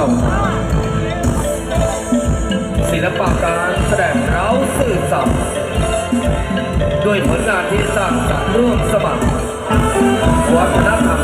ามศิลปะการแสดงเร้าสื่อสัมด้วยผลงานที่สร้างสรรค์ร่วมสมัครวัฒนธรรม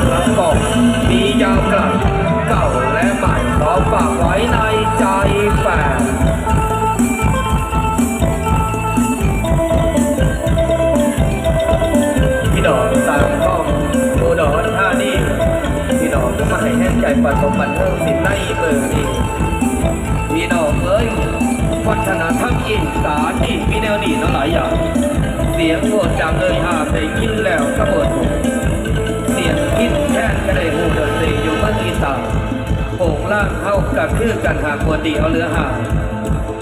โทษจากเดินทางได้ยินแล้วกระเบิดเสียงกินแท่ก็ได้หูดนตรีอยู่เมื่อกี้ตาโป่งล่างเข้ากับคือกันหากวนดีเอาเรือหาย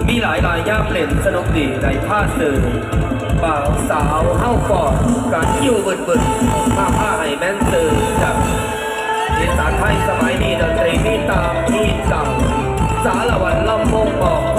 มีหลายลายย่ามเล่นสนุกดีในผ้าสื่อบ่าวสาวเข้าฟอดการยู่เบึดบิดผ้าผ้าให้แม่นสื่อจับอีสานไทยสมัยนี้ดนตรีมีตามที่เก่าสารวันรลำโพงบอก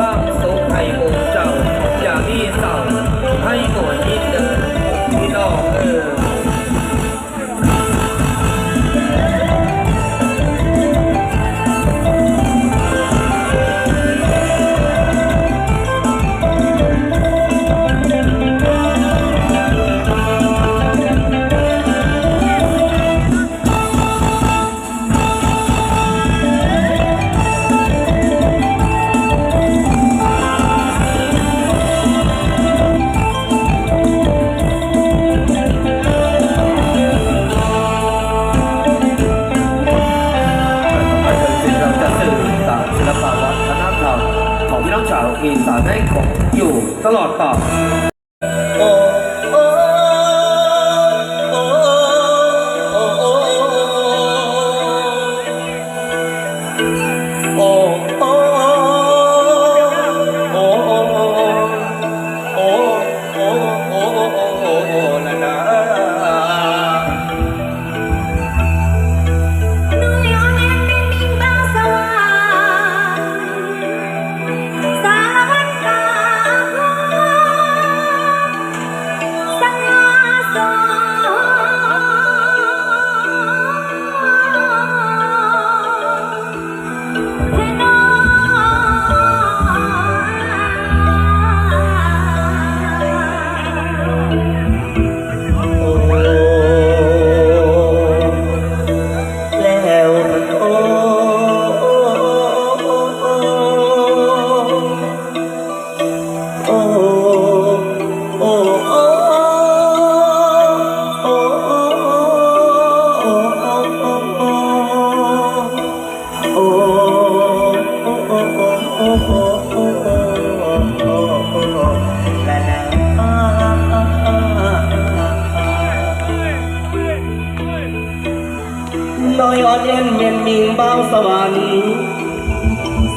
ดอยอ่อนเย็นเย็นมิงเบาสวรรค์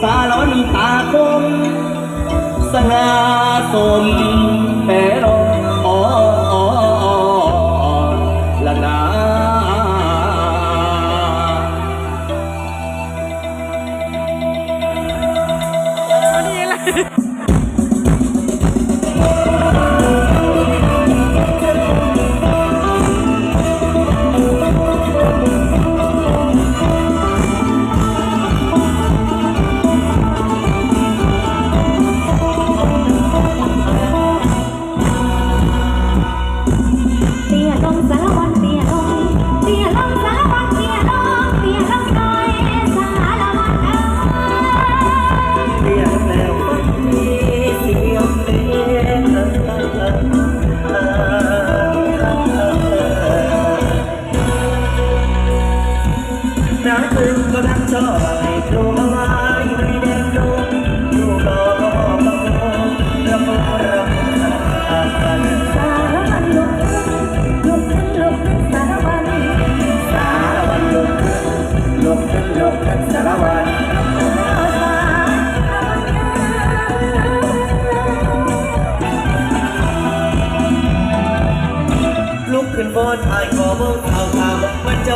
สาลอนตาคมสง่าสม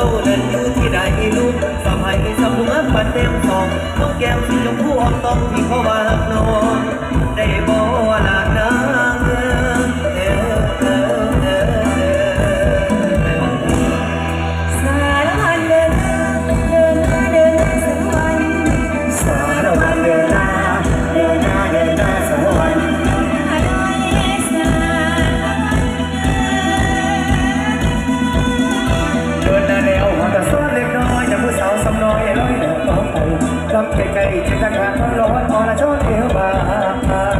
านั้นอยู่ที่ใดลูกสบายสมุนปันเต็มสองต้องแก้มสีชมพูอ่อนต้องที่เขาว่าน้องได้บ่ลา น้อยน้อยน้อไปจำไกลๆจะกระขาดร้อนอ่อนละช้อนเอวบา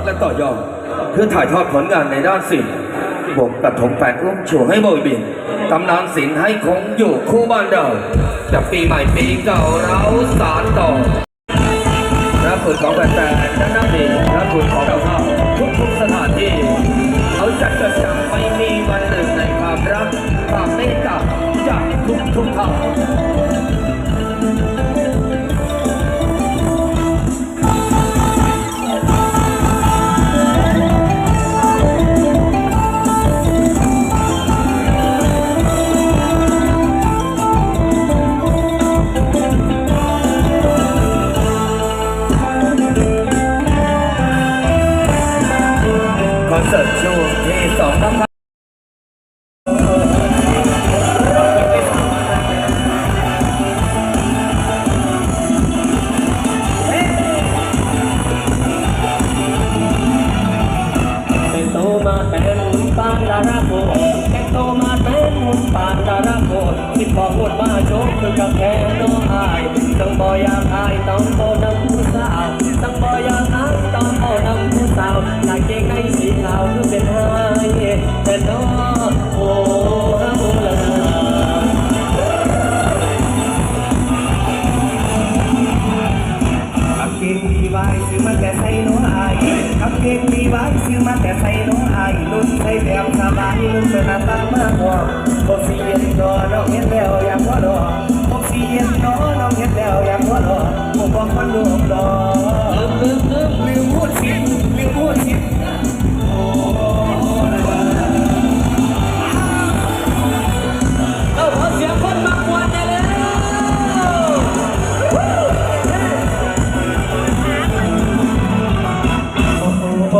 กและต่อยอดเพื่อถ่ายทอดผลงานในด้านศิลป์บ่มกระถมแปดร่วมชูให้โบยบินตำนานศิลป์ให้คงอยู่คู่บ้านเดิมจากปีใหม่ปีเก่าเราสานต่อรับผลของแฟนๆทั้งนักเรียนรับผลของเราทุกทุกสถานที่เอาจัดกระจำไม่มีวันหนึ่งในความรักความเมตตาจากทุกทุกท่า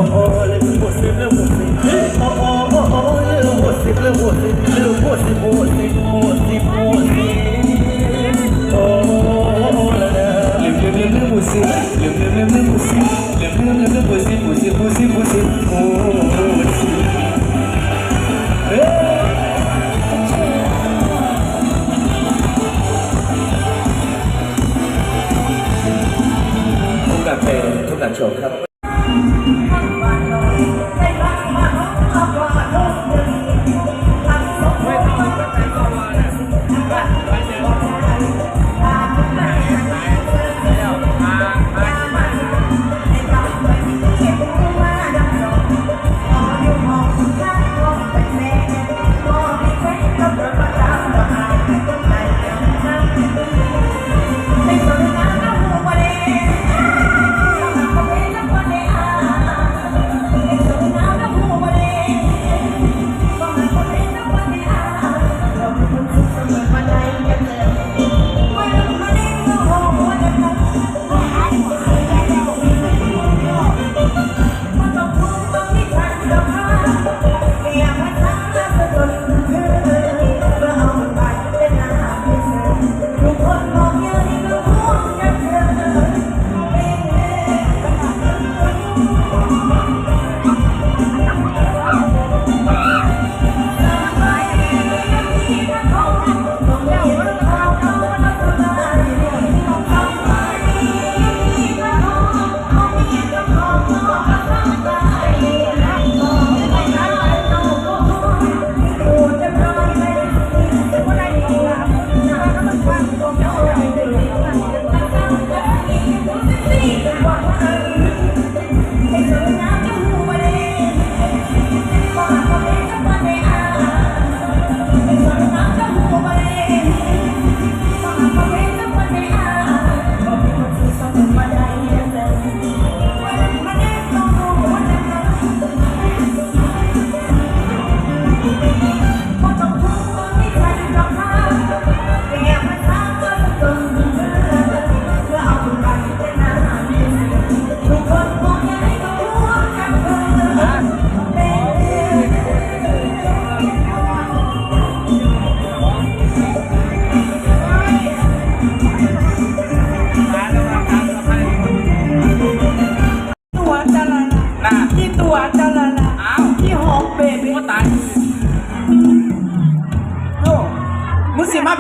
oh, little pussy, little pussy. Oh, oh, oh, oh, little pussy, little pussy, little pussy,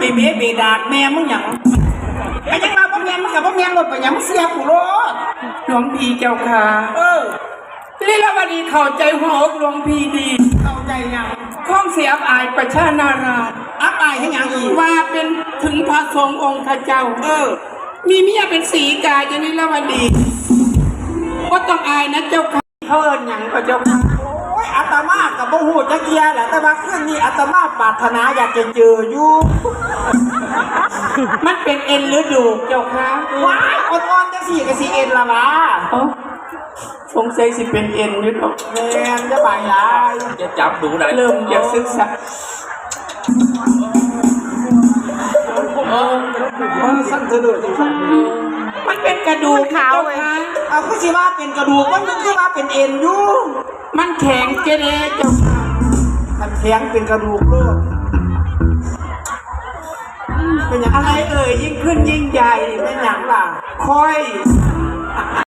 มึงสิมาเบบีบดากแม่มึงหยังไอ้ยังมาพ่อแม่มึงกับพ่อแม่รถไปหยังมึงเสียกูรถหลวงพี่เจ้าค่ะเออลีลาวดีเข้าใจหัวอกหลวงพี่ดีเข้าใจยังข้องเสียบอายประชานาราชอับอายให้หยังอีกว่าเป็นถึงพระสงฆ์องค์ข้าเจ้า เออ มีเมียเป็นสีกาจะลีลาวดีก็ต้องอายนะเจ้าค่ะเขาเอินหยังก็เจ้าค่ะโอ้ยอาตมาก บบ่หูจักเกียแหละแต่ว่าเครื่องนี้อาตมาปรารถนาอยากจะเจออยู่ มันเป็นเอ็นหรือดูกเจ้าค่ะว้ายอดอ่อนจังสี่กับสี่เอ็นละวะเอ้าสงสัยสิเป็นเอ็นอยู่ดอกแมนจะบายยายจะจับดูไหนเริ่มอยากศึกษาสั่นเธอเลยจังสั่นมันเป็นกระดูกเจ้าค่ะเอาคือสิว่าเป็นกระดูกมันคือว่าเป็นเอ็นอยู่ มันแข็งเจเรเจ้าค่ะมันแข็งเป็นกระดูกโลดเป็นอย่างอะไรเอ่ยยิ่งขึ้นยิ่งใหญ่เป็นอย่างล่ะค่อย